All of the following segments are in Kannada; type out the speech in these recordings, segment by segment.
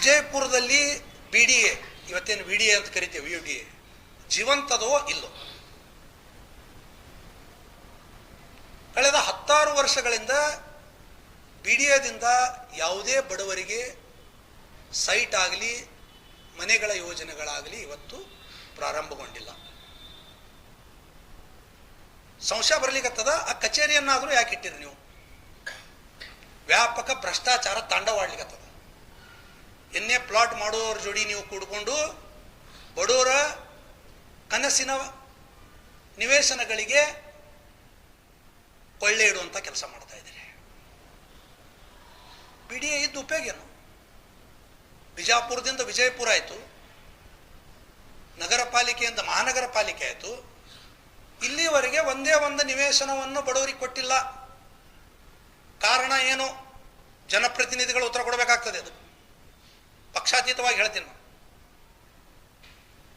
ವಿಜಯಪುರದಲ್ಲಿ ಬಿ ಡಿ ಎ ಇವತ್ತೇನು ವಿ ಡಿ ಎ ಅಂತ ಕರಿತೇವೆ ಯು ಡಿ ಎ ಜೀವಂತದೋ ಇಲ್ಲೋ. ಕಳೆದ ಹತ್ತಾರು ವರ್ಷಗಳಿಂದ ಬಿ ಡಿ ಎದಿಂದ ಯಾವುದೇ ಬಡವರಿಗೆ ಸೈಟ್ ಆಗಲಿ, ಮನೆಗಳ ಯೋಜನೆಗಳಾಗಲಿ ಇವತ್ತು ಪ್ರಾರಂಭಗೊಂಡಿಲ್ಲ. ಸಂಶಯ ಬರ್ಲಿಕ್ಕತ್ತದ ಆ ಕಚೇರಿಯನ್ನಾದರೂ ಯಾಕೆ ಇಟ್ಟಿರಿ ನೀವು? ವ್ಯಾಪಕ ಭ್ರಷ್ಟಾಚಾರ ತಾಂಡವಾಡ್ಲಿಕ್ಕತ್ತದ ಎನ್ನೇ ಪ್ಲಾಟ್ ಮಾಡೋವ್ರ ಜೋಡಿ ನೀವು ಕೂಡ್ಕೊಂಡು ಬಡವರ ಕನಸಿನ ನಿವೇಶನಗಳಿಗೆ ಕೊಳ್ಳೆ ಇಡುವಂಥ ಕೆಲಸ ಮಾಡ್ತಾ ಇದ್ದೀರಿ. ಬಿ ಡಿ ಎ ಇದ್ದು ಉಪಯೋಗ ಏನು? ಬಿಜಾಪುರದಿಂದ ವಿಜಯಪುರ ಆಯಿತು ನಗರ ಪಾಲಿಕೆಯಿಂದ ಮಹಾನಗರ ಪಾಲಿಕೆ ಆಯಿತು, ಇಲ್ಲಿವರೆಗೆ ಒಂದೇ ಒಂದು ನಿವೇಶನವನ್ನು ಬಡವರಿಗೆ ಕೊಟ್ಟಿಲ್ಲ. ಕಾರಣ ಏನು? ಜನಪ್ರತಿನಿಧಿಗಳು ಉತ್ತರ ಕೊಡಬೇಕಾಗ್ತದೆ ಅದು. ಪಕ್ಷಾತೀತವಾಗಿ ಹೇಳ್ತೀನಿ ನಾನು.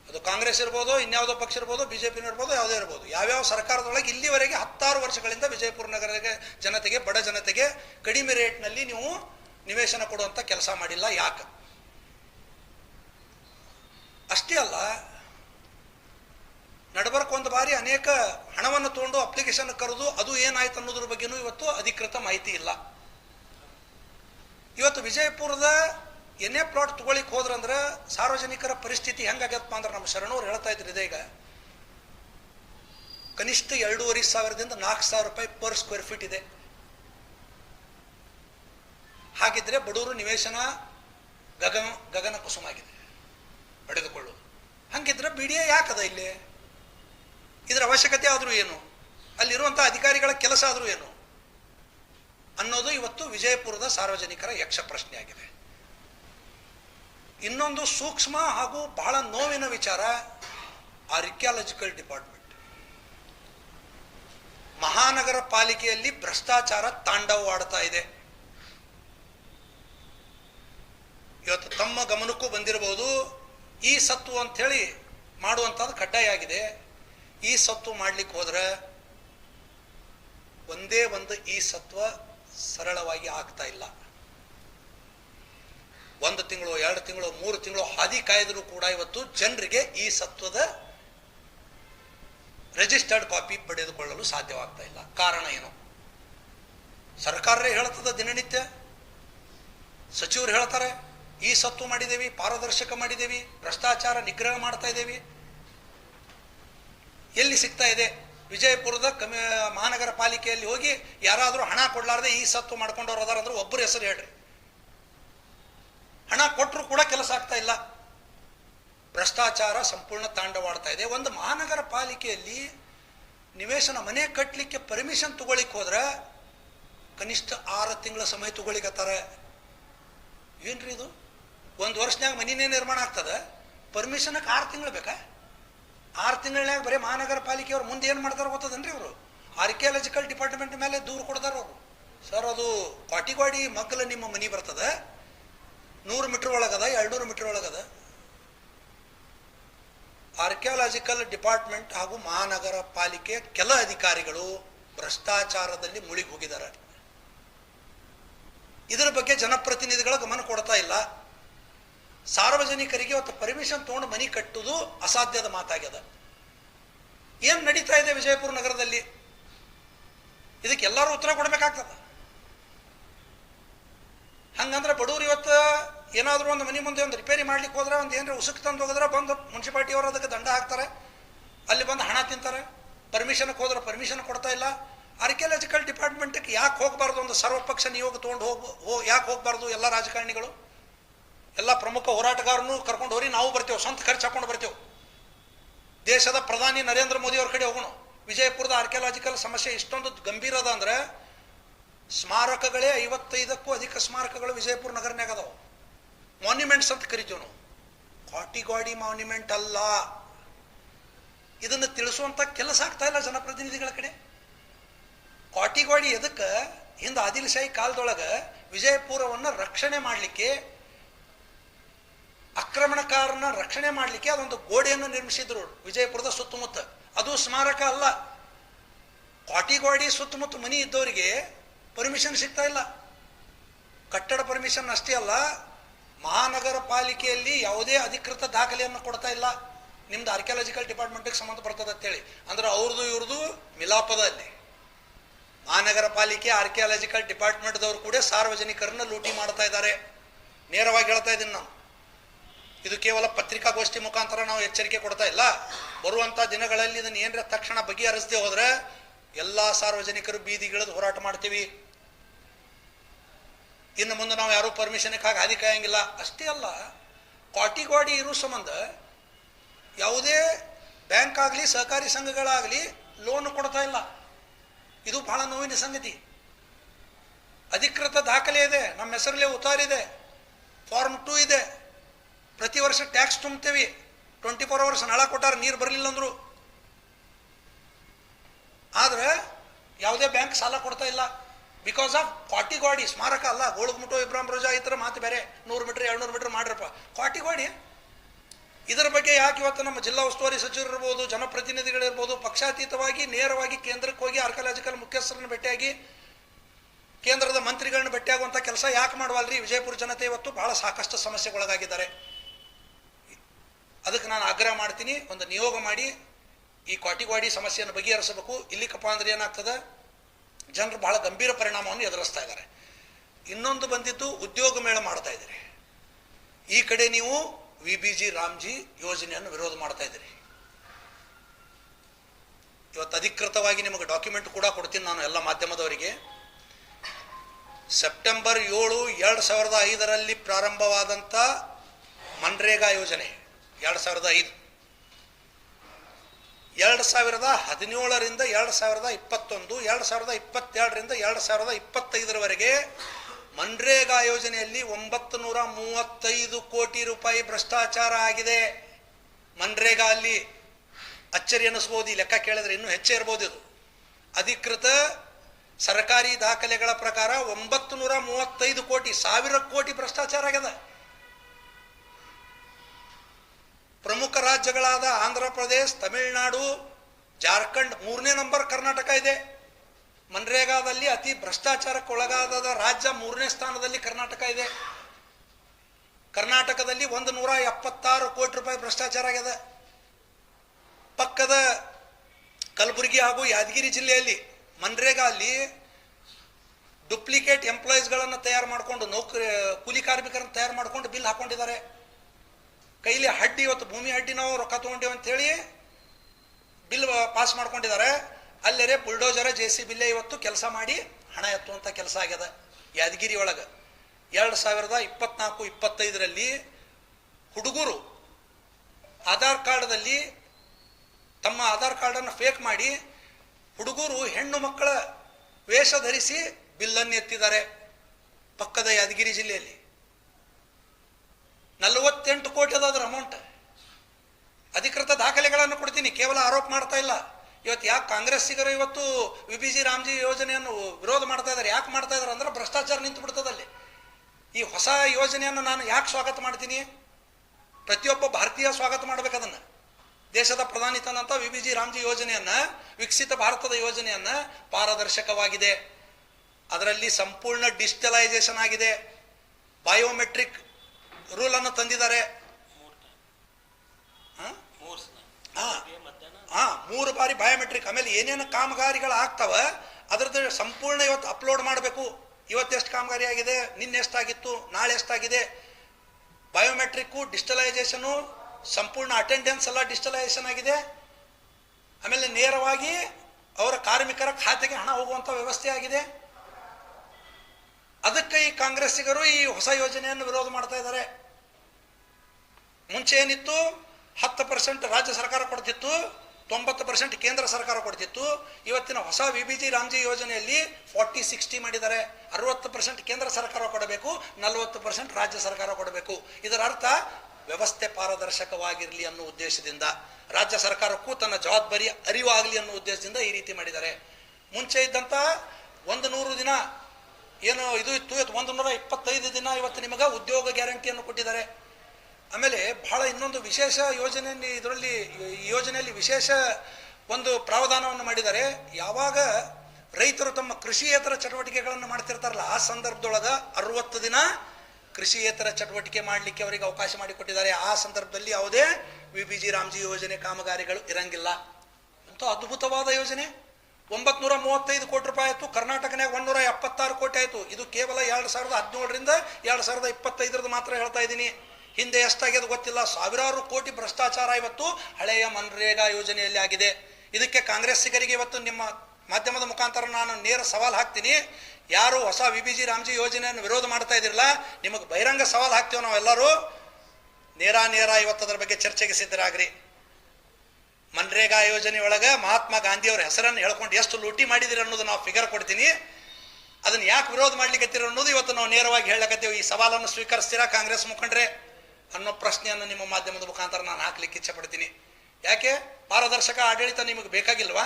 ಅದು ಕಾಂಗ್ರೆಸ್ ಇರ್ಬೋದು, ಇನ್ಯಾವುದೋ ಪಕ್ಷ ಇರ್ಬೋದು ಬಿಜೆಪಿನೂ ಇರ್ಬೋದು, ಯಾವುದೇ ಇರ್ಬೋದು. ಯಾವ್ಯಾವ ಸರ್ಕಾರದೊಳಗೆ ಇಲ್ಲಿವರೆಗೆ ಹತ್ತಾರು ವರ್ಷಗಳಿಂದ ವಿಜಯಪುರ ನಗರಕ್ಕೆ ಜನತೆಗೆ, ಬಡ ಜನತೆಗೆ ಕಡಿಮೆ ರೇಟ್ನಲ್ಲಿ ನೀವು ನಿವೇಶನ ಕೊಡುವಂಥ ಕೆಲಸ ಮಾಡಿಲ್ಲ. ಯಾಕೆ? ಅಷ್ಟೇ ಅಲ್ಲ, ನಡಬರ್ಕ್ ಒಂದು ಬಾರಿ ಅನೇಕ ಹಣವನ್ನು ತಗೊಂಡು ಅಪ್ಲಿಕೇಶನ್ ಕರೆದು ಅದು ಏನಾಯ್ತು ಅನ್ನೋದ್ರ ಬಗ್ಗೆನೂ ಇವತ್ತು ಅಧಿಕೃತ ಮಾಹಿತಿ ಇಲ್ಲ. ಇವತ್ತು ವಿಜಯಪುರದ ಎನ್ನೇ ಪ್ಲಾಟ್ ತಗೊಳಿಕ್ ಹೋದ್ರಂದ್ರೆ ಸಾರ್ವಜನಿಕರ ಪರಿಸ್ಥಿತಿ ಹೆಂಗಾಗ್ಯದಪ್ಪ ಅಂದ್ರೆ ನಮ್ಮ ಶರಣವ್ರು ಹೇಳ್ತಾ ಇದ್ರು ಇದೇ ಈಗ. ಕನಿಷ್ಠ ಎರಡೂವರೆ ಸಾವಿರದಿಂದ ನಾಲ್ಕು ಸಾವಿರ ರೂಪಾಯಿ ಪರ್ ಸ್ಕ್ವೇರ್ ಫೀಟ್ ಇದೆ. ಹಾಗಿದ್ರೆ ಬಡವರು ನಿವೇಶನ ಗಗನ ಗಗನ ಕುಸುಮಾಗಿದೆ ಪಡೆದುಕೊಳ್ಳೋದು ಹಂಗಿದ್ರೆ ಬಿ ಡಿ ಎ ಯಾಕದ ಇಲ್ಲಿ? ಇದರ ಅವಶ್ಯಕತೆ ಆದರೂ ಏನು? ಅಲ್ಲಿರುವಂಥ ಅಧಿಕಾರಿಗಳ ಕೆಲಸ ಆದರೂ ಏನು? ಅನ್ನೋದು ಇವತ್ತು ವಿಜಯಪುರದ ಸಾರ್ವಜನಿಕರ ಯಕ್ಷ ಪ್ರಶ್ನೆಯಾಗಿದೆ ಇನ್ನೊಂದು ಸೂಕ್ಷ್ಮ ಹಾಗೂ ಬಹಳ ನೋವಿನ ವಿಚಾರ ಆರ್ಕಿಯಾಲಜಿಕಲ್ ಡಿಪಾರ್ಟ್ಮೆಂಟ್ ಮಹಾನಗರ ಪಾಲಿಕೆಯಲ್ಲಿ ಭ್ರಷ್ಟಾಚಾರ ತಾಂಡವವಾಡ್ತಾ ಇದೆ. ಇವತ್ತು ತಮ್ಮ ಗಮನಕ್ಕೂ ಬಂದಿರಬಹುದು, ಈ ಸತ್ತು ಅಂಥೇಳಿ ಮಾಡುವಂಥದ್ದು ಕಡ್ಡಾಯ ಆಗಿದೆ. ಈ ಸತ್ತು ಮಾಡ್ಲಿಕ್ಕೆ ಹೋದ್ರೆ ಒಂದೇ ಒಂದು ಈ ಸತ್ವ ಸರಳವಾಗಿ ಆಗ್ತಾ ಇಲ್ಲ. ಒಂದು ತಿಂಗಳು, ಎರಡು ತಿಂಗಳು, ಮೂರು ತಿಂಗಳು ಹಾದಿ ಕಾಯ್ದರೂ ಕೂಡ ಇವತ್ತು ಜನರಿಗೆ ಈ ಸತ್ವದ ರಿಜಿಸ್ಟರ್ಡ್ ಕಾಪಿ ಪಡೆದುಕೊಳ್ಳಲು ಸಾಧ್ಯವಾಗ್ತಾ ಇಲ್ಲ. ಕಾರಣ ಏನು? ಸರ್ಕಾರವೇ ಹೇಳ್ತದ ದಿನನಿತ್ಯ. ಸಚಿವರು ಹೇಳ್ತಾರೆ, ಈ ಸತ್ತು ಮಾಡಿದ್ದೇವಿ ಪಾರದರ್ಶಕ ಮಾಡಿದ್ದೇವಿ ಭ್ರಷ್ಟಾಚಾರ ನಿಗ್ರಹ ಮಾಡ್ತಾ ಇದ್ದೇವೆ ಎಲ್ಲಿ ಸಿಗ್ತಾ ಇದೆ? ವಿಜಯಪುರದ ಕಮಿ, ಮಹಾನಗರ ಪಾಲಿಕೆಯಲ್ಲಿ ಹೋಗಿ ಯಾರಾದರೂ ಹಣ ಕೊಡಲಾರ್ದೆ ಈ ಸತ್ತು ಮಾಡ್ಕೊಂಡವ್ರು ಅದಾರ ಒಬ್ಬರು ಒಬ್ಬರ ಹೆಸರು ಹೇಳ್ರಿ. ಹಣ ಕೊಟ್ಟರು ಕೂಡ ಕೆಲಸ ಆಗ್ತಾ ಇಲ್ಲ. ಭ್ರಷ್ಟಾಚಾರ ಸಂಪೂರ್ಣ ತಾಂಡವಾಡ್ತಾ ಇದೆ. ಒಂದು ಮಹಾನಗರ ಪಾಲಿಕೆಯಲ್ಲಿ ನಿವೇಶನ ಮನೆ ಕಟ್ಟಲಿಕ್ಕೆ ಪರ್ಮಿಷನ್ ತಗೊಳಿಕ್ ಹೋದ್ರೆ ಕನಿಷ್ಠ ಆರು ತಿಂಗಳ ಸಮಯ ತಗೊಳಿಕತ್ತಾರೆ ಏನ್ರಿ ಇದು? ಒಂದು ವರ್ಷನಾಗ ಮನಿನೇ ನಿರ್ಮಾಣ ಆಗ್ತದೆ. ಪರ್ಮಿಷನ್ಗೆ ಆರು ತಿಂಗಳು ಬೇಕಾ? ಆರು ತಿಂಗಳನ್ಯಾಗ ಬರೀ ಮಹಾನಗರ ಪಾಲಿಕೆಯವ್ರು ಮುಂದೆ ಏನು ಮಾಡ್ತಾರೆ ಗೊತ್ತದನ್ರಿ ಅವರು ಆರ್ಕಿಯಾಲಜಿಕಲ್ ಡಿಪಾರ್ಟ್ಮೆಂಟ್ ಮೇಲೆ ದೂರು ಕೊಡ್ತಾರೆ ಅವರು? ಸರ್ ಅದು ಕಾಟಿಗಾಡಿ ಮಗ್ಗಲ ನಿಮ್ಮ ಮನೆ ಬರ್ತದೆ. ನೂರು ಮೀಟರ್ ಒಳಗದ, ಎರಡ್ನೂರು ಮೀಟರ್ ಒಳಗದ. ಆರ್ಕಿಯಾಲಜಿಕಲ್ ಡಿಪಾರ್ಟ್ಮೆಂಟ್ ಹಾಗೂ ಮಹಾನಗರ ಪಾಲಿಕೆ ಕೆಲ ಅಧಿಕಾರಿಗಳು ಭ್ರಷ್ಟಾಚಾರದಲ್ಲಿ ಮುಳುಗಿ ಹೋಗಿದ್ದಾರೆ ಇದರ ಬಗ್ಗೆ ಜನಪ್ರತಿನಿಧಿಗಳ ಗಮನ ಕೊಡ್ತಾ ಇಲ್ಲ. ಸಾರ್ವಜನಿಕರಿಗೆ ಇವತ್ತು ಪರ್ಮಿಷನ್ ತಗೊಂಡು ಮನಿ ಕಟ್ಟುವುದು ಅಸಾಧ್ಯದ ಮಾತಾಗ್ಯದ. ಏನ್ ನಡೀತಾ ಇದೆ ವಿಜಯಪುರ ನಗರದಲ್ಲಿ? ಇದಕ್ಕೆ ಎಲ್ಲರೂ ಉತ್ತರ ಕೊಡಬೇಕಾಗ್ತದ? ಹಂಗಂದ್ರೆ ಬಡವರು ಇವತ್ತು ಏನಾದರೂ ಒಂದು ಮನೆ ಮುಂದೆ ಒಂದು ರಿಪೇರಿ ಮಾಡ್ಲಿಕ್ಕೆ ಹೋದ್ರೆ ಒಂದು ಏನರ ಉಸುಕ್ ತಂದು ಹೋಗಿದ್ರೆ ಬಂದು ಮುನ್ಸಿಪಾಲ್ಟಿಯವರು ಅದಕ್ಕೆ ದಂಡ ಹಾಕ್ತಾರೆ. ಅಲ್ಲಿ ಬಂದು ಹಣ ತಿಂತಾರೆ. ಪರ್ಮಿಷನ್ಗೆ ಹೋದ್ರೆ ಪರ್ಮಿಷನ್ ಕೊಡ್ತಾ ಇಲ್ಲ. ಆರ್ಕಿಯಾಲಜಿಕಲ್ ಡಿಪಾರ್ಟ್ಮೆಂಟ್ಗೆ ಯಾಕೆ ಹೋಗಬಾರ್ದು ಒಂದು ಸರ್ವಪಕ್ಷ ನಿಯೋಗ ತೊಗೊಂಡು ಹೋಗ್ ಹೋ ಯಾಕೆ ಹೋಗಬಾರ್ದು ಎಲ್ಲ ರಾಜಕಾರಣಿಗಳು? ಎಲ್ಲ ಪ್ರಮುಖ ಹೋರಾಟಗಾರನು ಕರ್ಕೊಂಡು ಹೋಗಿ ನಾವು ಬರ್ತೇವೆ, ಸ್ವಂತ ಖರ್ಚು ಹಾಕೊಂಡು ಬರ್ತೇವೆ. ದೇಶದ ಪ್ರಧಾನಿ ನರೇಂದ್ರ ಮೋದಿ ಅವ್ರ ಕಡೆ ಹೋಗೋಣ. ವಿಜಯಪುರದ ಆರ್ಕಿಯಾಲಜಿಕಲ್ ಸಮಸ್ಯೆ ಇಷ್ಟೊಂದು ಗಂಭೀರ ಅದ ಅಂದ್ರೆ ಸ್ಮಾರಕಗಳೇ ಐವತ್ತೈದಕ್ಕೂ ಅಧಿಕ ಸ್ಮಾರಕಗಳು ವಿಜಯಪುರ ನಗರನಾಗ ಅದಾವ. ಮಾನ್ಯುಮೆಂಟ್ಸ್ ಅಂತ ಕರಿತೀವಿ ನಾವು. ಕಾಟಿಗಾಡಿ ಮಾನ್ಯುಮೆಂಟ್ ಅಲ್ಲ. ಇದನ್ನು ತಿಳಿಸುವಂತ ಕೆಲಸ ಆಗ್ತಾ ಇಲ್ಲ ಜನಪ್ರತಿನಿಧಿಗಳ ಕಡೆ. ಕಾಟಿಗಾಡಿ ಎದಕ್ಕೆ? ಹಿಂದೆ ಆದಿಲ್ಶಾಹಿ ಕಾಲದೊಳಗೆ ವಿಜಯಪುರವನ್ನು ರಕ್ಷಣೆ ಮಾಡಲಿಕ್ಕೆ ಆಕ್ರಮಣಕಾರನ ರಕ್ಷಣೆ ಮಾಡಲಿಕ್ಕೆ ಅದೊಂದು ಗೋಡೆಯನ್ನು ನಿರ್ಮಿಸಿದ್ರು ವಿಜಯಪುರದ ಸುತ್ತಮುತ್ತ. ಅದು ಸ್ಮಾರಕ ಅಲ್ಲ. ಕಾಟಿಗೋಡಿ ಸುತ್ತಮುತ್ತ ಮನಿ ಇದ್ದವರಿಗೆ ಪರ್ಮಿಷನ್ ಸಿಗ್ತಾ ಇಲ್ಲ. ಕಟ್ಟಡ ಪರ್ಮಿಷನ್ ಅಷ್ಟೇ ಅಲ್ಲ. ಮಹಾನಗರ ಪಾಲಿಕೆಯಲ್ಲಿ ಯಾವುದೇ ಅಧಿಕೃತ ದಾಖಲೆಯನ್ನು ಕೊಡ್ತಾ ಇಲ್ಲ. ನಿಮ್ದು ಆರ್ಕಿಯಾಲಜಿಕಲ್ ಡಿಪಾರ್ಟ್ಮೆಂಟ್ಗೆ ಸಂಬಂಧ ಬರ್ತದೆ ಅಂತೇಳಿ ಅಂದ್ರೆ ಅವ್ರದ್ದು ಇವ್ರದ್ದು ಮಿಲಾಪದ ಅಲ್ಲಿ ಮಹಾನಗರ ಪಾಲಿಕೆ ಆರ್ಕಿಯಾಲಜಿಕಲ್ ಡಿಪಾರ್ಟ್ಮೆಂಟ್ದವರು ಕೂಡ ಸಾರ್ವಜನಿಕರನ್ನ ಲೂಟಿ ಮಾಡ್ತಾ ಇದ್ದಾರೆ. ನೇರವಾಗಿ ಹೇಳ್ತಾ ಇದ್ದೀನಿ ನಾವು ಇದು ಕೇವಲ ಪತ್ರಿಕಾಗೋಷ್ಠಿ ಮುಖಾಂತರ ನಾವು ಎಚ್ಚರಿಕೆ ಕೊಡ್ತಾ ಇಲ್ಲ. ಬರುವಂತ ದಿನಗಳಲ್ಲಿ ಇದನ್ನ ಏನ್ರ ತಕ್ಷಣ ಬಗೆಹರಿಸದೆ ಹೋದ್ರೆ ಎಲ್ಲಾ ಸಾರ್ವಜನಿಕರು ಬೀದಿಗಿಳಿದು ಹೋರಾಟ ಮಾಡ್ತೀವಿ. ಇನ್ನು ಮುಂದೆ ನಾವು ಯಾರೂ ಪರ್ಮಿಷನ್ಕಾಗಿ ಹಾದಿ ಕಾಯಂಗಿಲ್ಲ ಅಷ್ಟೇ ಅಲ್ಲ ಕ್ವಾಟಿಗ್ವಾಡಿ ಇರೋ ಸಂಬಂಧ ಯಾವುದೇ ಬ್ಯಾಂಕ್ ಆಗಲಿ ಸಹಕಾರಿ ಸಂಘಗಳಾಗಲಿ ಲೋನ್ ಕೊಡ್ತಾ ಇಲ್ಲ. ಇದು ಬಹಳ ನೋವಿನ ಸಂಗತಿ. ಅಧಿಕೃತ ದಾಖಲೆ ಇದೆ, ನಮ್ಮ ಹೆಸರಲ್ಲೇ ಉತ್ತಾರಿದೆ ಫಾರ್ಮ್ ಟೂ ಇದೆ. ಪ್ರತಿ ವರ್ಷ ಟ್ಯಾಕ್ಸ್ ತುಂಬ್ತೇವೆ ಟ್ವೆಂಟಿ ಫೋರ್ ಅವರ್ಸ್ ನಳ ಕೊಟ್ಟಾರ ನೀರು ಬರಲಿಲ್ಲ ಅಂದರು. ಆದರೆ ಯಾವುದೇ ಬ್ಯಾಂಕ್ ಸಾಲ ಕೊಡ್ತಾ ಇಲ್ಲ. ಬಿಕಾಸ್ ಆಫ್ ಕ್ವಾಟಿಗ್ವಾಡಿ ಸ್ಮಾರಕ ಅಲ್ಲ ಗೋಳಗುಮುಟು ಇಬ್ರಾಹಿಂ ರೋಜಾ ಈ ಥರ ಮಾತು ಬೇರೆ. ನೂರು ಮೀಟರ್, ಎರಡ್ನೂರು ಮೀಟರ್ ಮಾಡ್ರಪ್ಪ. ಕ್ವಾಟಿಗ್ವಾಡಿ ಇದರ ಬಗ್ಗೆ ಯಾಕೆ ಇವತ್ತು ನಮ್ಮ ಜಿಲ್ಲಾ ಉಸ್ತುವಾರಿ ಸಚಿವರು ಇರ್ಬೋದು, ಜನಪ್ರತಿನಿಧಿಗಳಿರ್ಬೋದು, ಪಕ್ಷಾತೀತವಾಗಿ ನೇರವಾಗಿ ಕೇಂದ್ರಕ್ಕೆ ಹೋಗಿ ಆರ್ಕಲಾಜಿಕಲ್ ಮುಖ್ಯಸ್ಥರನ್ನು ಭೇಟಿಯಾಗಿ, ಕೇಂದ್ರದ ಮಂತ್ರಿಗಳನ್ನ ಭೇಟಿಯಾಗುವಂಥ ಕೆಲಸ ಯಾಕೆ ಮಾಡವಲ್ರಿ? ವಿಜಯಪುರ ಜನತೆ ಇವತ್ತು ಬಹಳ ಸಾಕಷ್ಟು ಸಮಸ್ಯೆಗೊಳಗಾಗಿದ್ದಾರೆ. ಅದಕ್ಕೆ ನಾನು ಆಗ್ರಹ ಮಾಡ್ತೀನಿ, ಒಂದು ನಿಯೋಗ ಮಾಡಿ ಈ ಕ್ವಾಟಿಗ್ವಾಡಿ ಸಮಸ್ಯೆಯನ್ನು ಬಗೆಹರಿಸಬೇಕು. ಇಲ್ಲಿಕಪ್ಪ ಅಂದ್ರೆ ಏನಾಗ್ತದೆ ಜನರು ಬಹಳ ಗಂಭೀರ ಪರಿಣಾಮವನ್ನು ಎದುರಿಸ್ತಾ ಇದ್ದಾರೆ. ಇನ್ನೊಂದು ಬಂದಿದ್ದು ಉದ್ಯೋಗ ಮೇಳ ಮಾಡ್ತಾ ಇದ್ದೀರಿ. ಈ ಕಡೆ ನೀವು ವಿ ಬಿ ಜಿ ರಾಮ್ಜಿ ಯೋಜನೆಯನ್ನು ವಿರೋಧ ಮಾಡ್ತಾ ಇದ್ದೀರಿ. ಇವತ್ತು ಅಧಿಕೃತವಾಗಿ ನಿಮಗೆ ಡಾಕ್ಯುಮೆಂಟ್ ಕೂಡ ಕೊಡ್ತೀನಿ ನಾನು ಎಲ್ಲ ಮಾಧ್ಯಮದವರಿಗೆ. ಸೆಪ್ಟೆಂಬರ್ ಏಳು ಎರಡು ಸಾವಿರದ ಐದರಲ್ಲಿ ಪ್ರಾರಂಭವಾದಂಥ ಮನ್ರೇಗಾ ಯೋಜನೆ, ಎರಡು ಸಾವಿರದ ಐದು. ಎರಡು ಸಾವಿರದ ಹದಿನೇಳರಿಂದ ಎರಡು ಸಾವಿರದ ಇಪ್ಪತ್ತೊಂದು, ಎರಡು ಸಾವಿರದ ಇಪ್ಪತ್ತೆರಡರಿಂದ ಎರಡು ಸಾವಿರದ ಇಪ್ಪತ್ತೈದರವರೆಗೆ ಮನ್ರೇಗಾ ಯೋಜನೆಯಲ್ಲಿ ಒಂಬತ್ತು ನೂರ ಮೂವತ್ತೈದು ಕೋಟಿ ರೂಪಾಯಿ ಭ್ರಷ್ಟಾಚಾರ ಆಗಿದೆ. ಮನ್ರೇಗಾ ಅಲ್ಲಿ ಅಚ್ಚರಿ ಅನ್ನಿಸ್ಬೋದು ಈ ಲೆಕ್ಕ ಕೇಳಿದ್ರೆ ಇನ್ನೂ ಹೆಚ್ಚೇ ಇರ್ಬೋದು ಇದು. ಅಧಿಕೃತ ಸರ್ಕಾರಿ ದಾಖಲೆಗಳ ಪ್ರಕಾರ ಒಂಬತ್ತು ನೂರ ಮೂವತ್ತೈದು ಕೋಟಿ, ಸಾವಿರ ಕೋಟಿ ಭ್ರಷ್ಟಾಚಾರ ಆಗ್ಯದ ಪ್ರಮುಖ ರಾಜ್ಯಗಳಾದ ಆಂಧ್ರ ಪ್ರದೇಶ್, ತಮಿಳುನಾಡು, ಜಾರ್ಖಂಡ್ ಮೂರನೇ ನಂಬರ್ ಕರ್ನಾಟಕ ಇದೆ. ಮನ್ರೇಗಾದಲ್ಲಿ ಅತಿ ಭ್ರಷ್ಟಾಚಾರಕ್ಕೆ ಒಳಗಾದ ರಾಜ್ಯ ಮೂರನೇ ಸ್ಥಾನದಲ್ಲಿ ಕರ್ನಾಟಕ ಇದೆ. ಕರ್ನಾಟಕದಲ್ಲಿ ಒಂದು ನೂರ ಎಪ್ಪತ್ತಾರು ಕೋಟಿ ರೂಪಾಯಿ ಭ್ರಷ್ಟಾಚಾರ ಆಗಿದೆ. ಪಕ್ಕದ ಕಲಬುರಗಿ ಹಾಗೂ ಯಾದಗಿರಿ ಜಿಲ್ಲೆಯಲ್ಲಿ ಮನ್ರೇಗಾ ಅಲ್ಲಿ ಡುಪ್ಲಿಕೇಟ್ ಎಂಪ್ಲಾಯೀಸ್ಗಳನ್ನು ತಯಾರು ಮಾಡಿಕೊಂಡು ನೌಕರಿ, ಕೂಲಿ ಕಾರ್ಮಿಕರನ್ನು ತಯಾರು ಮಾಡ್ಕೊಂಡು ಬಿಲ್ ಹಾಕೊಂಡಿದ್ದಾರೆ. ಕೈಲಿ ಹಡ್ಡಿ ಇವತ್ತು ಭೂಮಿ ಹಡ್ಡಿ ನಾವು ರೊಕ್ಕ ತೊಗೊಂಡೇವೆ ಅಂತ ಹೇಳಿ ಬಿಲ್ ಪಾಸ್ ಮಾಡ್ಕೊಂಡಿದ್ದಾರೆ. ಅಲ್ಲೇ ಬುಲ್ಡೋಜರ ಜೆ ಸಿ ಬಿಲ್ಲೇ ಇವತ್ತು ಕೆಲಸ ಮಾಡಿ ಹಣ ಎತ್ತುವಂಥ ಕೆಲಸ ಆಗ್ಯದ. ಯಾದಗಿರಿ ಒಳಗೆ. ಎರಡು ಸಾವಿರದ ಇಪ್ಪತ್ನಾಲ್ಕು, ಇಪ್ಪತ್ತೈದರಲ್ಲಿ ಹುಡುಗರು ಆಧಾರ್ ಕಾರ್ಡ್ದಲ್ಲಿ ತಮ್ಮ ಆಧಾರ್ ಕಾರ್ಡನ್ನು ಫೇಕ್ ಮಾಡಿ ಹುಡುಗರು ಹೆಣ್ಣು ಮಕ್ಕಳ ವೇಷ ಧರಿಸಿ ಬಿಲ್ಲನ್ನು ಎತ್ತಿದ್ದಾರೆ ಪಕ್ಕದ ಯಾದಗಿರಿ ಜಿಲ್ಲೆಯಲ್ಲಿ. ನಲವತ್ತೆಂಟು ಕೋಟಿ ಅದ ಅದರ ಅಮೌಂಟ್ ಅಧಿಕೃತ ದಾಖಲೆಗಳನ್ನು ಕೊಡ್ತೀನಿ, ಕೇವಲ ಆರೋಪ ಮಾಡ್ತಾ ಇಲ್ಲ. ಇವತ್ತು ಯಾಕೆ ಕಾಂಗ್ರೆಸ್ಸಿಗರು ಇವತ್ತು ವಿ ಬಿ ಜಿ ರಾಮ್ಜಿ ಯೋಜನೆಯನ್ನು ವಿರೋಧ ಮಾಡ್ತಾ ಇದ್ದಾರೆ ಯಾಕೆ ಮಾಡ್ತಾ ಇದ್ದಾರೆ ಅಂದ್ರೆ ಭ್ರಷ್ಟಾಚಾರ ನಿಂತು ಬಿಡ್ತದಲ್ಲಿ ಈ ಹೊಸ ಯೋಜನೆಯನ್ನು ನಾನು ಯಾಕೆ ಸ್ವಾಗತ ಮಾಡ್ತೀನಿ? ಪ್ರತಿಯೊಬ್ಬ ಭಾರತೀಯ ಸ್ವಾಗತ ಮಾಡ್ಬೇಕು ಅದನ್ನ. ದೇಶದ ಪ್ರಧಾನಿ ತಂದಂತ ವಿ ಬಿ ಜಿ ರಾಮ್ಜಿ ಯೋಜನೆಯನ್ನ, ವಿಕಸಿತ ಭಾರತದ ಯೋಜನೆಯನ್ನ ಪಾರದರ್ಶಕವಾಗಿದೆ. ಅದರಲ್ಲಿ ಸಂಪೂರ್ಣ ಡಿಜಿಟಲೈಸೇಷನ್ ಆಗಿದೆ. ಬಯೋಮೆಟ್ರಿಕ್ ರೂಲ್ ಅನ್ನು ತಂದಿದ್ದಾರೆ. ಮೂರು ಬಾರಿ ಬಯೋಮೆಟ್ರಿಕ್ ಆಮೇಲೆ ಏನೇನು ಕಾಮಗಾರಿಗಳು ಆಗ್ತಾವ, ಅದ್ರದ್ದು ಸಂಪೂರ್ಣ ಇವತ್ತು ಅಪ್ಲೋಡ್ ಮಾಡಬೇಕು. ಇವತ್ತು ಎಷ್ಟು ಕಾಮಗಾರಿ ಆಗಿದೆ, ನಿನ್ನೆ ಎಷ್ಟಾಗಿತ್ತು, ನಾಳೆ ಎಷ್ಟಾಗಿದೆ. ಬಯೋಮೆಟ್ರಿಕ್ಕು ಡಿಜಿಟಲೈಸೇಷನು ಸಂಪೂರ್ಣ ಅಟೆಂಡೆನ್ಸ್ ಎಲ್ಲ ಡಿಜಿಟಲೈಸೇಷನ್ ಆಗಿದೆ. ಆಮೇಲೆ ನೇರವಾಗಿ ಅವರ ಕಾರ್ಮಿಕರ ಖಾತೆಗೆ ಹಣ ಹೋಗುವಂಥ ವ್ಯವಸ್ಥೆ ಆಗಿದೆ. ಅದಕ್ಕೆ ಈ ಕಾಂಗ್ರೆಸ್ಸಿಗರು ಈ ಹೊಸ ಯೋಜನೆಯನ್ನು ವಿರೋಧ ಮಾಡ್ತಾ ಇದ್ದಾರೆ. ಮುಂಚೆ ಏನಿತ್ತು? ಹತ್ತು ಪರ್ಸೆಂಟ್ ರಾಜ್ಯ ಸರ್ಕಾರ ಕೊಡ್ತಿತ್ತು, ತೊಂಬತ್ತು ಪರ್ಸೆಂಟ್ ಕೇಂದ್ರ ಸರ್ಕಾರ ಕೊಡ್ತಿತ್ತು. ಇವತ್ತಿನ ಹೊಸ ವಿ ಬಿ ಜಿ ರಾಮ್ಜಿ ಯೋಜನೆಯಲ್ಲಿ ಫಾರ್ಟಿ, ಸಿಕ್ಸ್ಟಿ ಮಾಡಿದ್ದಾರೆ. ಅರವತ್ತು ಪರ್ಸೆಂಟ್ ಕೇಂದ್ರ ಸರ್ಕಾರ ಕೊಡಬೇಕು, ನಲವತ್ತು ಪರ್ಸೆಂಟ್ ರಾಜ್ಯ ಸರ್ಕಾರ ಕೊಡಬೇಕು. ಇದರ ಅರ್ಥ ವ್ಯವಸ್ಥೆ ಪಾರದರ್ಶಕವಾಗಿರಲಿ ಅನ್ನೋ ಉದ್ದೇಶದಿಂದ, ರಾಜ್ಯ ಸರ್ಕಾರಕ್ಕೂ ತನ್ನ ಜವಾಬ್ದಾರಿ ಅರಿವಾಗಲಿ ಅನ್ನೋ ಉದ್ದೇಶದಿಂದ ಈ ರೀತಿ ಮಾಡಿದ್ದಾರೆ. ಮುಂಚೆ ಇದ್ದಂಥ ಒಂದು ನೂರು ದಿನ ಏನು ಇದು ಇತ್ತು, ಇವತ್ತು ಒಂದು ನೂರ ಇಪ್ಪತ್ತೈದು ದಿನ ಇವತ್ತು ನಿಮಗೆ ಉದ್ಯೋಗ ಗ್ಯಾರಂಟಿಯನ್ನು ಕೊಟ್ಟಿದ್ದಾರೆ. ಆಮೇಲೆ ಬಹಳ ಇನ್ನೊಂದು ವಿಶೇಷ ಯೋಜನೆಯಲ್ಲಿ, ಇದರಲ್ಲಿ ಈ ಯೋಜನೆಯಲ್ಲಿ ವಿಶೇಷ ಒಂದು ಪ್ರಾವಧಾನವನ್ನು ಮಾಡಿದ್ದಾರೆ. ಯಾವಾಗ ರೈತರು ತಮ್ಮ ಕೃಷಿಯೇತರ ಚಟುವಟಿಕೆಗಳನ್ನು ಮಾಡ್ತಿರ್ತಾರಲ್ಲ, ಆ ಸಂದರ್ಭದೊಳಗೆ ಅರವತ್ತು ದಿನ ಕೃಷಿಯೇತರ ಚಟುವಟಿಕೆ ಮಾಡಲಿಕ್ಕೆ ಅವರಿಗೆ ಅವಕಾಶ ಮಾಡಿಕೊಟ್ಟಿದ್ದಾರೆ. ಆ ಸಂದರ್ಭದಲ್ಲಿ ಯಾವುದೇ ವಿ ಬಿ ಜಿ ರಾಮ್ಜಿ ಯೋಜನೆ ಕಾಮಗಾರಿಗಳು ಇರಂಗಿಲ್ಲ. ಅಂತ ಅದ್ಭುತವಾದ ಯೋಜನೆ. ಒಂಬತ್ನೂರ ಮೂವತ್ತೈದು ಕೋಟಿ ರೂಪಾಯಿ ಆಯಿತು. ಕರ್ನಾಟಕನಾಗ ಒಂದೂರ ಎಪ್ಪತ್ತಾರು ಕೋಟಿ ಆಯಿತು. ಇದು ಕೇವಲ ಎರಡು ಸಾವಿರದ ಹದಿನೇಳರಿಂದ ಎರಡು ಸಾವಿರದ ಇಪ್ಪತ್ತೈದರದ್ದು ಮಾತ್ರ ಹೇಳ್ತಾ ಇದ್ದೀನಿ. ಹಿಂದೆ ಎಷ್ಟಾಗ್ಯದ ಗೊತ್ತಿಲ್ಲ. ಸಾವಿರಾರು ಕೋಟಿ ಭ್ರಷ್ಟಾಚಾರ ಇವತ್ತು ಹಳೆಯ ಮನ್ರೇಗಾ ಯೋಜನೆಯಲ್ಲಿ ಆಗಿದೆ. ಇದಕ್ಕೆ ಕಾಂಗ್ರೆಸ್ಸಿಗರಿಗೆ ಇವತ್ತು ನಿಮ್ಮ ಮಾಧ್ಯಮದ ಮುಖಾಂತರ ನಾನು ನೇರ ಸವಾಲು ಹಾಕ್ತೀನಿ. ಯಾರು ಹೊಸ ವಿ ಬಿ ಜಿ ರಾಮ್ಜಿ ಯೋಜನೆಯನ್ನು ವಿರೋಧ ಮಾಡ್ತಾ ಇದಿರಲ್ಲ ನಿಮಗೆ ಬಹಿರಂಗ ಸವಾಲು ಹಾಕ್ತೇವೆ ನಾವೆಲ್ಲರೂ? ನೇರ ನೇರ ಇವತ್ತು ಅದರ ಬಗ್ಗೆ ಚರ್ಚೆಗೆ ಸಿದ್ಧರಾಗ್ರಿ. ಮನ್ರೇಗಾ ಯೋಜನೆ ಒಳಗೆ ಮಹಾತ್ಮ ಗಾಂಧಿಯವರ ಹೆಸರನ್ನು ಹೇಳ್ಕೊಂಡು ಎಷ್ಟು ಲೂಟಿ ಮಾಡಿದಿರಿ ಅನ್ನೋದು ನಾವು ಫಿಗರ್ ಕೊಡ್ತೀನಿ. ಅದನ್ನು ಯಾಕೆ ವಿರೋಧ ಮಾಡ್ಲಿಕ್ಕೆ ಅನ್ನೋದು ಇವತ್ತು ನಾವು ನೇರವಾಗಿ ಹೇಳಕತ್ತೇವೆ. ಈ ಸವಾಲನ್ನು ಸ್ವೀಕರಿಸ್ತೀರಾ ಕಾಂಗ್ರೆಸ್ ಮುಖಂಡ್ರೆ? ಅನ್ನೋ ಪ್ರಶ್ನೆಯನ್ನು ನಿಮ್ಮ ಮಾಧ್ಯಮದ ಮುಖಾಂತರ ನಾನು ಹಾಕ್ಲಿಕ್ಕೆ ಇಚ್ಛೆ ಪಡ್ತೀನಿ. ಯಾಕೆ? ಪಾರದರ್ಶಕ ಆಡಳಿತ ನಿಮಗೆ ಬೇಕಾಗಿಲ್ವಾ?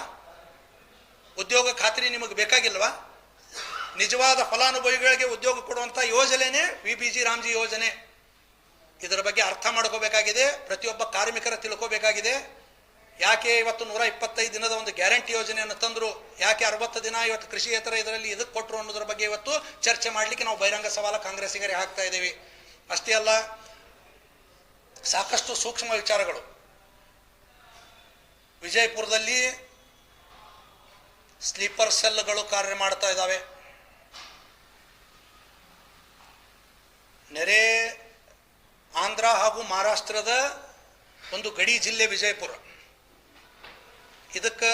ಉದ್ಯೋಗ ಖಾತ್ರಿ ನಿಮಗೆ ಬೇಕಾಗಿಲ್ವಾ? ನಿಜವಾದ ಫಲಾನುಭವಿಗಳಿಗೆ ಉದ್ಯೋಗ ಕೊಡುವಂಥ ಯೋಜನೆನೇ ವಿ ಬಿ ಜಿ ರಾಮ್ಜಿ ಯೋಜನೆ. ಇದರ ಬಗ್ಗೆ ಅರ್ಥ ಮಾಡ್ಕೋಬೇಕಾಗಿದೆ. ಪ್ರತಿಯೊಬ್ಬ ಕಾರ್ಮಿಕರ ತಿಳ್ಕೋಬೇಕಾಗಿದೆ. ಯಾಕೆ ಇವತ್ತು ನೂರ ಇಪ್ಪತ್ತೈದು ದಿನದ ಒಂದು ಗ್ಯಾರಂಟಿ ಯೋಜನೆಯನ್ನು ತಂದರು? ಯಾಕೆ ಅರವತ್ತು ದಿನ ಇವತ್ತು ಕೃಷಿಯೇತರ ಇದರಲ್ಲಿ ಇದಕ್ಕೆ ಕೊಟ್ಟರು ಅನ್ನೋದ್ರ ಬಗ್ಗೆ ಇವತ್ತು ಚರ್ಚೆ ಮಾಡಲಿಕ್ಕೆ ನಾವು ಬಹಿರಂಗ ಸವಾಲ ಕಾಂಗ್ರೆಸ್ಸಿಗರೇ ಹಾಕ್ತಾ ಇದ್ದೀವಿ. ಅಷ್ಟೇ ಅಲ್ಲ, ಸಾಕಷ್ಟು ಸೂಕ್ಷ್ಮ ವಿಚಾರಗಳು. ವಿಜಯಪುರದಲ್ಲಿ ಸ್ಲೀಪರ್ ಸೆಲ್ಗಳು ಕಾರ್ಯ ಮಾಡ್ತಾ ಇದ್ದಾವೆ. ನೆರೆ ಆಂಧ್ರ ಹಾಗೂ ಮಹಾರಾಷ್ಟ್ರದ ಒಂದು ಗಡಿ ಜಿಲ್ಲೆ ವಿಜಯಪುರ. ಇದಕ್ಕೆ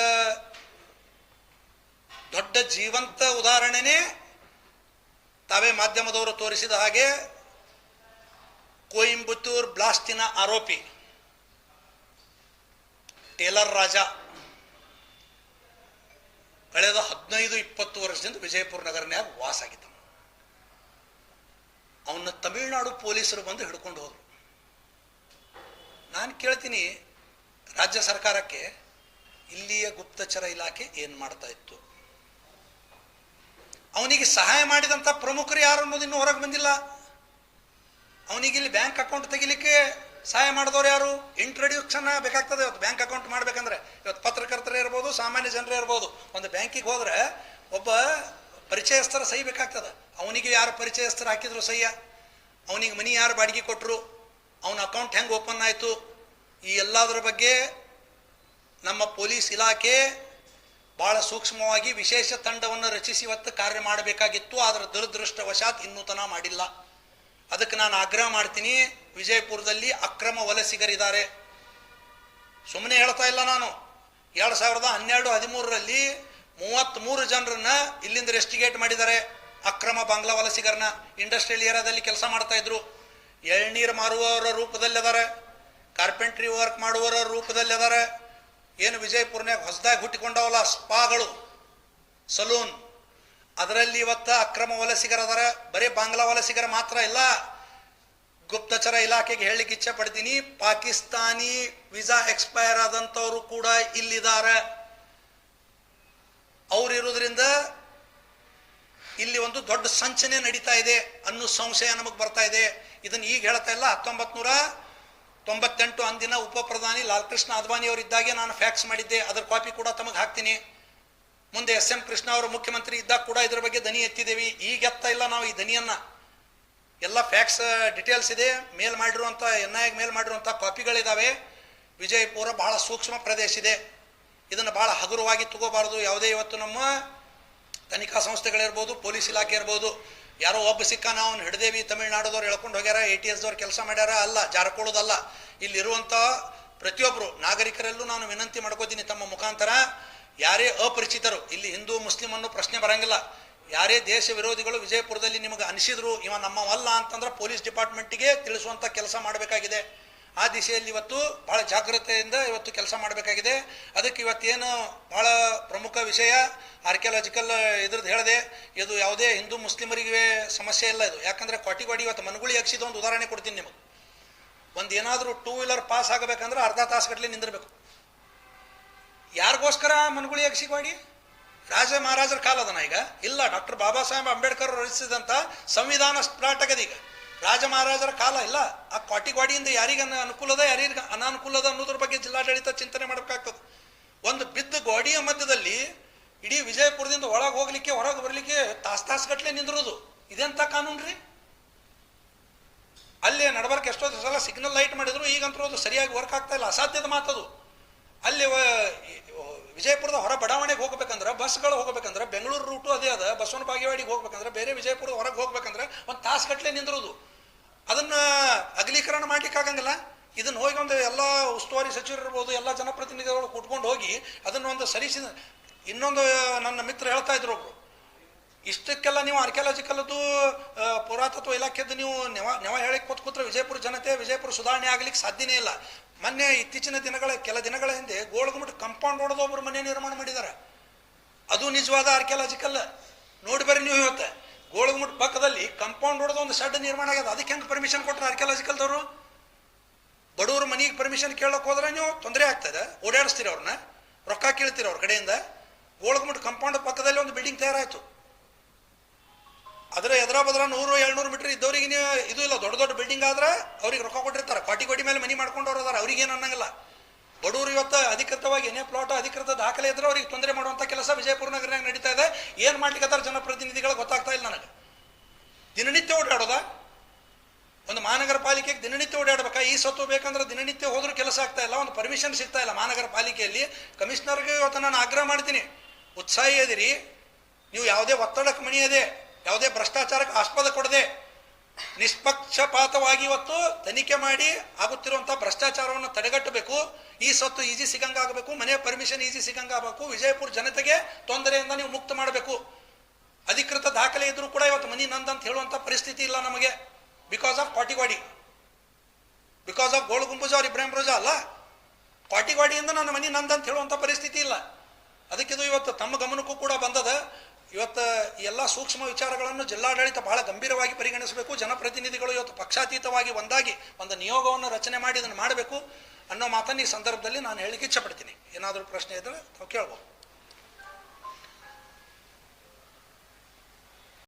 ದೊಡ್ಡ ಜೀವಂತ ಉದಾಹರಣೆನೇ ತಾವೇ ಮಾಧ್ಯಮದವರು ತೋರಿಸಿದ ಹಾಗೆ ಕೋಯಂಬತ್ತೂರ್ ಬ್ಲಾಸ್ಟಿನ ಆರೋಪಿ, ಟೇಲರ್ ರಾಜ, ಕಳೆದ ಹದಿನೈದು ಇಪ್ಪತ್ತು ವರ್ಷದಿಂದ ವಿಜಯಪುರ ನಗರನ್ಯಾಗ ವಾಸ ಆಗಿದ್ದ. ಅವನ್ನ ತಮಿಳುನಾಡು ಪೊಲೀಸರು ಬಂದು ಹಿಡ್ಕೊಂಡು ಹೋದ್ರು. ನಾನು ಕೇಳ್ತೀನಿ, ರಾಜ್ಯ ಸರ್ಕಾರಕ್ಕೆ ಇಲ್ಲಿಯ ಗುಪ್ತಚರ ಇಲಾಖೆ ಏನು ಮಾಡ್ತಾ ಇತ್ತು? ಅವನಿಗೆ ಸಹಾಯ ಮಾಡಿದಂಥ ಪ್ರಮುಖರು ಯಾರು ಅನ್ನೋದು ಇನ್ನೂ ಹೊರಗೆ ಬಂದಿಲ್ಲ. ಅವನಿಗೆ ಇಲ್ಲಿ ಬ್ಯಾಂಕ್ ಅಕೌಂಟ್ ತೆಗಿಲಿಕ್ಕೆ ಸಹಾಯ ಮಾಡಿದವ್ರು ಯಾರು? ಇಂಟ್ರೊಡ್ಯೂಕ್ಷನ್ ಬೇಕಾಗ್ತದೆ. ಇವತ್ತು ಬ್ಯಾಂಕ್ ಅಕೌಂಟ್ ಮಾಡ್ಬೇಕಂದ್ರೆ ಇವತ್ತು ಪತ್ರಕರ್ತರೇ ಇರ್ಬೋದು, ಸಾಮಾನ್ಯ ಜನರೇ ಇರ್ಬೋದು. ಒಂದು ಬ್ಯಾಂಕಿಗೆ ಹೋದ್ರೆ ಒಬ್ಬ ಪರಿಚಯಸ್ಥರ ಸಹಿ ಬೇಕಾಗ್ತದೆ. ಅವನಿಗೆ ಯಾರು ಪರಿಚಯಸ್ಥರು ಹಾಕಿದ್ರು ಸಹ್ಯ? ಅವನಿಗೆ ಮನಿ ಯಾರು ಬಾಡಿಗೆ ಕೊಟ್ಟರು ಅವನ ಅಕೌಂಟ್ ಹೆಂಗೆ ಓಪನ್ ಆಯಿತು? ಈ ಎಲ್ಲದರ ಬಗ್ಗೆ ನಮ್ಮ ಪೊಲೀಸ್ ಇಲಾಖೆ ಬಹಳ ಸೂಕ್ಷ್ಮವಾಗಿ ವಿಶೇಷ ತಂಡವನ್ನು ರಚಿಸಿ ಇವತ್ತು ಕಾರ್ಯ ಮಾಡಬೇಕಾಗಿತ್ತು. ಆದರೆ ದುರದೃಷ್ಟವಶಾತ್ ಇನ್ನೂ ತನ ಮಾಡಿಲ್ಲ. ಅದಕ್ಕೆ ನಾನು ಆಗ್ರಹ ಮಾಡ್ತೀನಿ. ವಿಜಯಪುರದಲ್ಲಿ ಅಕ್ರಮ ವಲಸಿಗರಿದ್ದಾರೆ. ಸುಮ್ಮನೆ ಹೇಳ್ತಾ ಇಲ್ಲ ನಾನು. ಎರಡು ಸಾವಿರದ ಹನ್ನೆರಡು, ಹದಿಮೂರರಲ್ಲಿ ಮೂವತ್ತ್ಮೂರು ಜನರನ್ನ ಇಲ್ಲಿಂದ ರೆಸ್ಟಿಗೇಟ್ ಮಾಡಿದ್ದಾರೆ. ಅಕ್ರಮ ಬಾಂಗ್ಲಾ ವಲಸಿಗರನ್ನ ಇಂಡಸ್ಟ್ರಿಯಲ್ ಏರಿಯಾದಲ್ಲಿ ಕೆಲಸ ಮಾಡ್ತಾ ಇದ್ರು. ಎಳ್ನೀರು ಮಾರುವವರ ರೂಪದಲ್ಲಿ ಅದಾರೆ ಕಾರ್ಪೆಂಟ್ರಿ ವರ್ಕ್ ಮಾಡುವವರ ರೂಪದಲ್ಲಿ ಅದಾರೆ ಏನು ವಿಜಯಪುರನ್ಯಾಗ ಹೊಸದಾಗಿ ಹುಟ್ಟಿಕೊಂಡವಲ್ಲ ಸ್ಪಾಗಳು, ಸಲೂನ್. ಅದರಲ್ಲಿ ಇವತ್ತ ಅಕ್ರಮ ವಲಸಿಗರ ಅದಾರ, ಬರೀ ಬಾಂಗ್ಲಾ ವಲಸಿಗರ ಮಾತ್ರ ಇಲ್ಲ. ಗುಪ್ತಚರ ಇಲಾಖೆಗೆ ಹೇಳಲಿಕ್ಕೆ ಇಚ್ಛೆ ಪಡ್ತೀನಿ, ಪಾಕಿಸ್ತಾನಿ ವಿಸಾ ಎಕ್ಸ್ಪೈರ್ ಆದಂಥವರು ಕೂಡ ಇಲ್ಲಿದ್ದಾರೆ. ಅವ್ರು ಇರೋದ್ರಿಂದ ಇಲ್ಲಿ ಒಂದು ದೊಡ್ಡ ಸಂಚನೆ ನಡೀತಾ ಇದೆ ಅನ್ನೋ ಸಂಶಯ ನಮಗೆ ಬರ್ತಾ ಇದೆ. ಇದನ್ನು ಈಗ ಹೇಳ್ತಾ ಇಲ್ಲ ಹತ್ತೊಂಬತ್ತು ನೂರ ತೊಂಬತ್ತೆಂಟು ಅಂದಿನ ಉಪ ಪ್ರಧಾನಿ ಲಾಲ್ಕೃಷ್ಣ ಅದ್ವಾನಿ ಅವರಿದ್ದಾಗೆ ನಾನು ಫ್ಯಾಕ್ಸ್ ಮಾಡಿದ್ದೆ. ಅದರ ಕಾಪಿ ಕೂಡ ತಮಗೆ ಹಾಕ್ತೀನಿ. ಮುಂದೆ ಎಸ್ ಎಂ ಕೃಷ್ಣ ಅವರು ಮುಖ್ಯಮಂತ್ರಿ ಇದ್ದಾಗ ಕೂಡ ಇದರ ಬಗ್ಗೆ ದನಿ ಎತ್ತಿದ್ದೀವಿ. ಈಗ ಎತ್ತ ಇಲ್ಲ ನಾವು ಈ ದನಿಯನ್ನು. ಎಲ್ಲ ಫ್ಯಾಕ್ಸ್ ಡಿಟೇಲ್ಸ್ ಇದೆ. ಮೇಲ್ ಮಾಡಿರುವಂಥ ಎನ್ ಐ ಮೇಲ್ ಮಾಡಿರುವಂಥ ಕಾಪಿಗಳಿದ್ದಾವೆ ವಿಜಯಪುರ ಬಹಳ ಸೂಕ್ಷ್ಮ ಪ್ರದೇಶ ಇದೆ. ಇದನ್ನು ಬಹಳ ಹಗುರವಾಗಿ ತಗೋಬಾರ್ದು. ಯಾವುದೇ ಇವತ್ತು ನಮ್ಮ ತನಿಖಾ ಸಂಸ್ಥೆಗಳಿರ್ಬೋದು, ಪೊಲೀಸ್ ಇಲಾಖೆ ಇರ್ಬೋದು. ಯಾರೋ ಒಬ್ಬ ಸಿಕ್ಕ ನಾವು ಹಿಡ್ದೇವಿ ತಮಿಳ್ನಾಡದವ್ರು ಹೇಳ್ಕೊಂಡು ಹೋಗ್ಯಾರ ಎ ಟಿ ಎಸ್ದವ್ರು ಕೆಲಸ ಮಾಡ್ಯಾರ, ಅಲ್ಲ ಜಾರಕೊಳ್ಳೋದಲ್ಲ ಇಲ್ಲಿರುವಂಥ ಪ್ರತಿಯೊಬ್ಬರು ನಾಗರಿಕರಲ್ಲೂ ನಾನು ವಿನಂತಿ ಮಾಡ್ಕೋತೀನಿ ತಮ್ಮ ಮುಖಾಂತರ. ಯಾರೇ ಅಪರಿಚಿತರು, ಇಲ್ಲಿ ಹಿಂದೂ ಮುಸ್ಲಿಂ ಅನ್ನೋ ಪ್ರಶ್ನೆ ಬರಂಗಿಲ್ಲ. ಯಾರೇ ದೇಶ ವಿರೋಧಿಗಳು ವಿಜಯಪುರದಲ್ಲಿ ನಿಮಗೆ ಅನಿಸಿದ್ರು, ಇವ ನಮ್ಮವಲ್ಲ ಅಂತಂದ್ರೆ ಪೊಲೀಸ್ ಡಿಪಾರ್ಟ್ಮೆಂಟಿಗೆ ತಿಳಿಸುವಂಥ ಕೆಲಸ ಮಾಡಬೇಕಾಗಿದೆ. ಆ ದಿಶೆಯಲ್ಲಿ ಇವತ್ತು ಬಹಳ ಜಾಗ್ರತೆಯಿಂದ ಇವತ್ತು ಕೆಲಸ ಮಾಡಬೇಕಾಗಿದೆ. ಅದಕ್ಕೆ ಇವತ್ತೇನು ಬಹಳ ಪ್ರಮುಖ ವಿಷಯ ಆರ್ಕಿಯಾಲಜಿಕಲ್ ಇದ್ರದ್ದು ಹೇಳಿದೆ, ಇದು ಯಾವುದೇ ಹಿಂದೂ ಮುಸ್ಲಿಮರಿಗೆ ಸಮಸ್ಯೆ ಇಲ್ಲ ಇದು. ಯಾಕಂದ್ರೆ ಕ್ವಾಟಿಗೋಡಿ ಇವತ್ತು ಮನಗುಳಿ ಹಾಕ್ಸಿದ ಒಂದು ಉದಾಹರಣೆ ಕೊಡ್ತೀನಿ ನಿಮಗೆ. ಒಂದು ಏನಾದರೂ ಟೂ ವೀಲರ್ ಪಾಸ್ ಆಗಬೇಕಂದ್ರೆ ಅರ್ಧ ತಾಸು ಗಟ್ಟಲೆ ನಿಂದಿರ್ಬೇಕು. ಯಾರಿಗೋಸ್ಕರ ಮನಗುಳಿ ಅಗಸಿಗೋಡಿ ರಾಜ ಮಹಾರಾಜರ ಕಾಲ ಅದನ್ನ ಈಗ. ಇಲ್ಲ, ಡಾಕ್ಟರ್ ಬಾಬಾ ಸಾಹೇಬ್ ಅಂಬೇಡ್ಕರ್ ರಚಿಸಿದಂಥ ಸಂವಿಧಾನ ಈಗ ರಾಜ ಮಹಾರಾಜರ ಕಾಲ ಇಲ್ಲ. ಆ ಕ್ವಾಟಿಗ್ವಾಡಿಯಿಂದ ಯಾರಿಗೆ ಅನುಕೂಲದ, ಯಾರಿಗೆ ಅನಾನುಕೂಲದ ಅನ್ನೋದ್ರ ಬಗ್ಗೆ ಜಿಲ್ಲಾಡಳಿತ ಚಿಂತನೆ ಮಾಡಬೇಕಾಗ್ತದೆ. ಒಂದು ಬಿದ್ದ ಗೋಡಿಯ ಮಧ್ಯದಲ್ಲಿ ಇಡೀ ವಿಜಯಪುರದಿಂದ ಒಳಗೆ ಹೋಗ್ಲಿಕ್ಕೆ, ಹೊರಗೆ ಬರಲಿಕ್ಕೆ ತಾಸು ತಾಸು ಗಟ್ಟಲೆ ನಿಂದಿರೋದು. ಇದೆಂತ ಕಾನೂನು ರೀ? ಅಲ್ಲಿ ನಡಬರ್ಕ್ ಎಷ್ಟೋ ಸಲ ಸಿಗ್ನಲ್ ಲೈಟ್ ಮಾಡಿದ್ರು, ಈಗಂತೂ ಅದು ಸರಿಯಾಗಿ ವರ್ಕ್ ಆಗ್ತಾ ಇಲ್ಲ. ಅಸಾಧ್ಯದ ಮಾತದು. ಅಲ್ಲಿ ವಿಜಯಪುರದ ಹೊರ ಬಡಾವಣೆಗೆ ಹೋಗ್ಬೇಕಂದ್ರೆ, ಬಸ್ಗಳು ಹೋಗ್ಬೇಕಂದ್ರೆ, ಬೆಂಗಳೂರು ರೂಟು ಅದೇ ಅದ, ಬಸವನ ಬಾಗೇವಾಡಿಗೆ ಹೋಗ್ಬೇಕಂದ್ರೆ, ಬೇರೆ ವಿಜಯಪುರದ ಹೊರಗೆ ಹೋಗ್ಬೇಕಂದ್ರೆ ಒಂದು ತಾಸು ಗಟ್ಟಲೆ ನಿಂದಿರೋದು. ಅದನ್ನ ಅಗಲೀಕರಣ ಮಾಡ್ಲಿಕ್ಕೆ ಆಗಂಗಿಲ್ಲ ಇದನ್ನು ಹೋಗಿ ಒಂದು ಎಲ್ಲ ಉಸ್ತುವಾರಿ ಸಚಿವರು ಇರ್ಬೋದು, ಎಲ್ಲ ಜನಪ್ರತಿನಿಧಿಗಳು ಕುಟ್ಕೊಂಡು ಹೋಗಿ ಅದನ್ನು ಒಂದು ಸರಿಸಿ ಇನ್ನೊಂದು ನನ್ನ ಮಿತ್ರ ಹೇಳ್ತಾ ಇದ್ರು ಒಬ್ರು. ಇಷ್ಟಕ್ಕೆಲ್ಲ ನೀವು ಆರ್ಕಿಯಾಲಜಿಕಲ್ದು ಪುರಾತತ್ವ ಇಲಾಖೆದ್ದು ನೀವು ನೆವ ನೆವ ಹೇಳಕ್ಕೆ ಕೂತ್ ಕೂತ್ರೆ ವಿಜಯಪುರ ಜನತೆ, ವಿಜಯಪುರ ಸುಧಾರಣೆ ಆಗ್ಲಿಕ್ಕೆ ಸಾಧ್ಯನೇ ಇಲ್ಲ. ಮೊನ್ನೆ ಇತ್ತೀಚಿನ ದಿನಗಳ, ಕೆಲ ದಿನಗಳ ಹಿಂದೆ ಗೋಳಗುಮಟ್ ಕಂಪೌಂಡ್ ಹೊಡೆದು ಒಬ್ಬರು ಮನೆ ನಿರ್ಮಾಣ ಮಾಡಿದ್ದಾರೆ ಅದು ನಿಜವಾದ ಆರ್ಕಿಯಾಲಜಿಕಲ್ ನೋಡಿ ಬರ್ರಿ ನೀವು ಇವತ್ತು. ಗೋಳಗುಮಟ್ ಪಕ್ಕದಲ್ಲಿ ಕಂಪೌಂಡ್ ಹೊಡೆದು ಒಂದು ಶೆಡ್ ನಿರ್ಮಾಣ ಆಗ್ಯದ. ಅದಕ್ಕೆ ಹೆಂಗೆ ಪರ್ಮಿಷನ್ ಕೊಟ್ಟರು ಆರ್ಕಿಯಾಲಜಿಕಲ್ದವರು ಬಡವ್ರ ಮನೆಗೆ ಪರ್ಮಿಷನ್ ಕೇಳೋಕೆ ಹೋದ್ರೆ ನೀವು ತೊಂದರೆ ಆಗ್ತದೆ. ಓಡಾಡಿಸ್ತೀರಿ ಅವ್ರನ್ನ ರೊಕ್ಕ ಕೇಳ್ತೀರಿ ಅವ್ರ ಕಡೆಯಿಂದ. ಗೋಳಗುಮಟ್ ಕಂಪೌಂಡ್ ಪಕ್ಕದಲ್ಲಿ ಒಂದು ಬಿಲ್ಡಿಂಗ್ ತಯಾರಾಯಿತು. ಅದರ ಎದರ ಬದ್ರ ನೂರು, ಏಳ್ನೂರು ಮೀಟರ್ ಇದ್ದವರಿಗೆ ನೀವು ಇದು ಇಲ್ಲ, ದೊಡ್ಡ ದೊಡ್ಡ ಬಿಲ್ಡಿಂಗ್ ಆದ್ರೆ ಅವ್ರಿಗೆ ರೊಕ್ಕ ಕೊಟ್ಟಿರ್ತಾರೆ. ಕೋಟಿ ಕೋಟಿ ಮೇಲೆ ಮನಿ ಮಾಡ್ಕೊಂಡವ್ರು ಅದಾರ. ಅವ್ರಿಗೇನು ಅನ್ನಂಗಿಲ್ಲ. ಬಡವರು ಇವತ್ತು ಅಧಿಕೃತವಾಗಿ ಏನೇ ಪ್ಲಾಟ್ ಅಧಿಕೃತ ದಾಖಲೆ ಇದ್ರೆ ಅವ್ರಿಗೆ ತೊಂದರೆ ಮಾಡುವಂಥ ಕೆಲಸ ವಿಜಯಪುರ ನಗರನಾಗ ನಡೀತಾ ಇದೆ. ಏನು ಮಾಡ್ಲಿಕ್ಕೆ ಜನಪ್ರತಿನಿಧಿಗಳು ಗೊತ್ತಾಗ್ತಾ ಇಲ್ಲ ನನಗೆ. ದಿನನಿತ್ಯ ಓಡಾಡೋದ? ಒಂದು ಮಹಾನಗರ ಪಾಲಿಕೆಗೆ ದಿನನಿತ್ಯ ಓಡಾಡ್ಬೇಕಾ? ಈ ಸತ್ತು ಬೇಕಂದ್ರೆ ದಿನನಿತ್ಯ ಹೋದ್ರೂ ಕೆಲಸ ಆಗ್ತಾ ಇಲ್ಲ, ಒಂದು ಪರ್ಮಿಷನ್ ಸಿಗ್ತಾ ಇಲ್ಲ ಮಹಾನಗರ ಪಾಲಿಕೆಯಲ್ಲಿ. ಕಮಿಷನರ್ಗೆ ಇವತ್ತು ನಾನು ಆಗ್ರಹ ಮಾಡ್ತೀನಿ. ಉತ್ಸಾಹಿ ಅದಿರಿ ನೀವು ಯಾವುದೇ ಒತ್ತಡಕ್ಕೆ ಮಣಿಯದೆ, ಯಾವುದೇ ಭ್ರಷ್ಟಾಚಾರಕ್ಕೆ ಆಸ್ಪದ ಕೊಡದೆ ನಿಷ್ಪಕ್ಷಪಾತವಾಗಿ ಇವತ್ತು ತನಿಖೆ ಮಾಡಿ ಆಗುತ್ತಿರುವಂಥ ಭ್ರಷ್ಟಾಚಾರವನ್ನು ತಡೆಗಟ್ಟಬೇಕು. ಈ ಸ್ವತ್ತು ಈಜಿ ಸಿಗಂಗಾಗಬೇಕು ಮನೆ ಪರ್ಮಿಷನ್ ಈಜಿ ಸಿಗಂಗಾಗಬೇಕು ವಿಜಯಪುರ ಜನತೆಗೆ ತೊಂದರೆಯಿಂದ ನೀವು ಮುಕ್ತ ಮಾಡಬೇಕು. ಅಧಿಕೃತ ದಾಖಲೆ ಇದ್ರೂ ಕೂಡ ಇವತ್ತು ಮನಿ ನಂದಂತ ಹೇಳುವಂಥ ಪರಿಸ್ಥಿತಿ ಇಲ್ಲ ನಮಗೆ. ಬಿಕಾಸ್ ಆಫ್ ಪಾಟಿವಾಡಿ. ಬಿಕಾಸ್ ಆಫ್ ಗೋಳ್ ಗುಂಬುಜ ಅವ್ರ ಇಬ್ರಾಹಿಂ ರೋಜಾ ಅಲ್ಲ? ಪಾಟಿವಾಡಿಯಿಂದ ನನ್ನ ಮನೆ ನಂದಂತ ಹೇಳುವಂಥ ಪರಿಸ್ಥಿತಿ ಇಲ್ಲ. ಅದಕ್ಕಿದು ಇವತ್ತು ತಮ್ಮ ಗಮನಕ್ಕೂ ಕೂಡ ಬಂದದ. ಇವತ್ತು ಎಲ್ಲ ಸೂಕ್ಷ್ಮ ವಿಚಾರಗಳನ್ನು ಜಿಲ್ಲಾಡಳಿತ ಬಹಳ ಗಂಭೀರವಾಗಿ ಪರಿಗಣಿಸಬೇಕು. ಜನಪ್ರತಿನಿಧಿಗಳು ಇವತ್ತು ಪಕ್ಷಾತೀತವಾಗಿ ಒಂದಾಗಿ ಒಂದು ನಿಯೋಗವನ್ನು ರಚನೆ ಮಾಡಿ ಇದನ್ನು ಮಾಡಬೇಕು ಅನ್ನೋ ಮಾತನ್ನು ಈ ಸಂದರ್ಭದಲ್ಲಿ ನಾನು ಹೇಳಿಕ್ಕೆ ಇಚ್ಛಪಡ್ತೀನಿ. ಏನಾದರೂ ಪ್ರಶ್ನೆ ಇದ್ದರೆ ತಾವು ಕೇಳ್ಬೋದು.